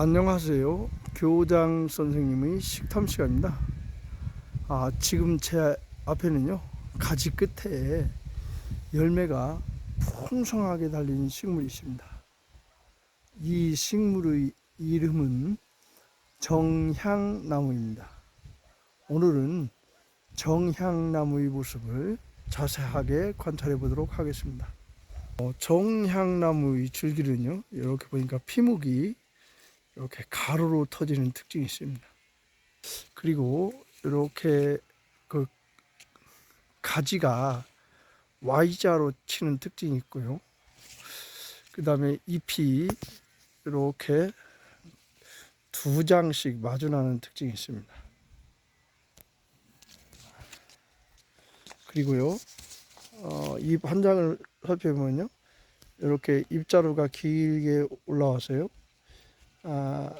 안녕하세요. 교장 선생님의 식탐 시간입니다. 아, 지금 제 앞에는요, 가지 끝에 열매가 풍성하게 달린 식물이 있습니다. 이 식물의 이름은 정향나무입니다. 오늘은 정향나무의 모습을 자세하게 관찰해 보도록 하겠습니다. 어, 정향나무의 줄기는요, 이렇게 보니까 피묵이 이렇게 가로로 터지는 특징이 있습니다. 그리고 이렇게 그 가지가 Y자로 치는 특징이 있고요. 그 다음에 잎이 이렇게 두 장씩 마주나는 특징이 있습니다. 그리고요, 어, 잎 한 장을 살펴보면요, 이렇게 잎자루가 길게 올라와서요, 아,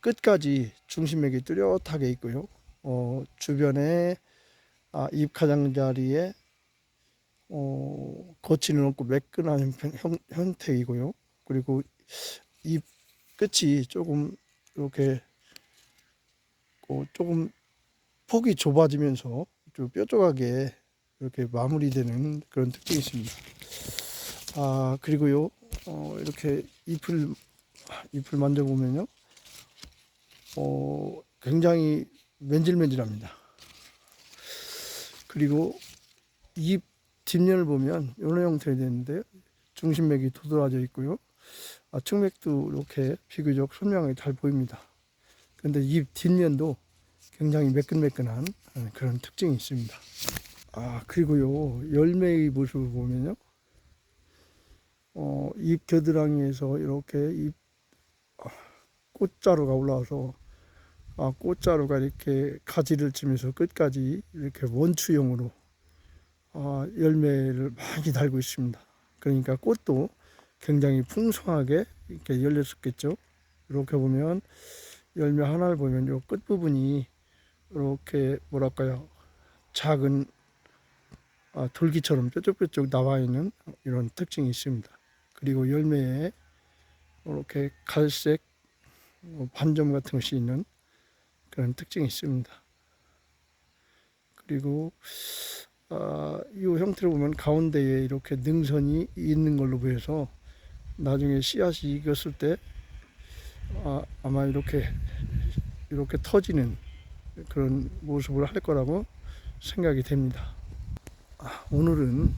끝까지 중심맥이 뚜렷하게 있고요. 어, 주변에 아, 잎 가장자리에 어, 거치는 없고 매끈한 형, 형- 형태이고요. 그리고 잎 끝이 조금 이렇게 어, 조금 폭이 좁아지면서 좀 뾰족하게 이렇게 마무리되는 그런 특징이 있습니다. 아 그리고요 어, 이렇게 잎을 잎을 만져보면요, 어, 굉장히 맨질맨질합니다. 그리고 잎 뒷면을 보면 이런 형태가 되는데 중심맥이 도드라져 있고요. 아, 측맥도 이렇게 비교적 선명하게 잘 보입니다. 그런데 잎 뒷면도 굉장히 매끈매끈한 어, 그런 특징이 있습니다. 아 그리고요 열매의 모습을 보면요, 어, 잎 겨드랑이에서 이렇게 잎 꽃자루가 올라와서 아, 꽃자루가 이렇게 가지를 치면서 끝까지 이렇게 원추형으로 아, 열매를 많이 달고 있습니다. 그러니까 꽃도 굉장히 풍성하게 이렇게 열렸었겠죠. 이렇게 보면 열매 하나를 보면 요 끝부분이 이렇게 뭐랄까요 작은 아, 돌기처럼 뾰족뾰족 나와 있는 이런 특징이 있습니다. 그리고 열매에 이렇게 갈색 어, 반점 같은 것이 있는 그런 특징이 있습니다. 그리고 아, 이 형태를 보면 가운데에 이렇게 능선이 있는 걸로 보여서 나중에 씨앗이 익었을 때 아, 아마 이렇게 이렇게 터지는 그런 모습을 할 거라고 생각이 됩니다. 아, 오늘은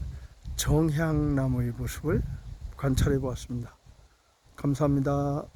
정향나무의 모습을 관찰해 보았습니다. 감사합니다.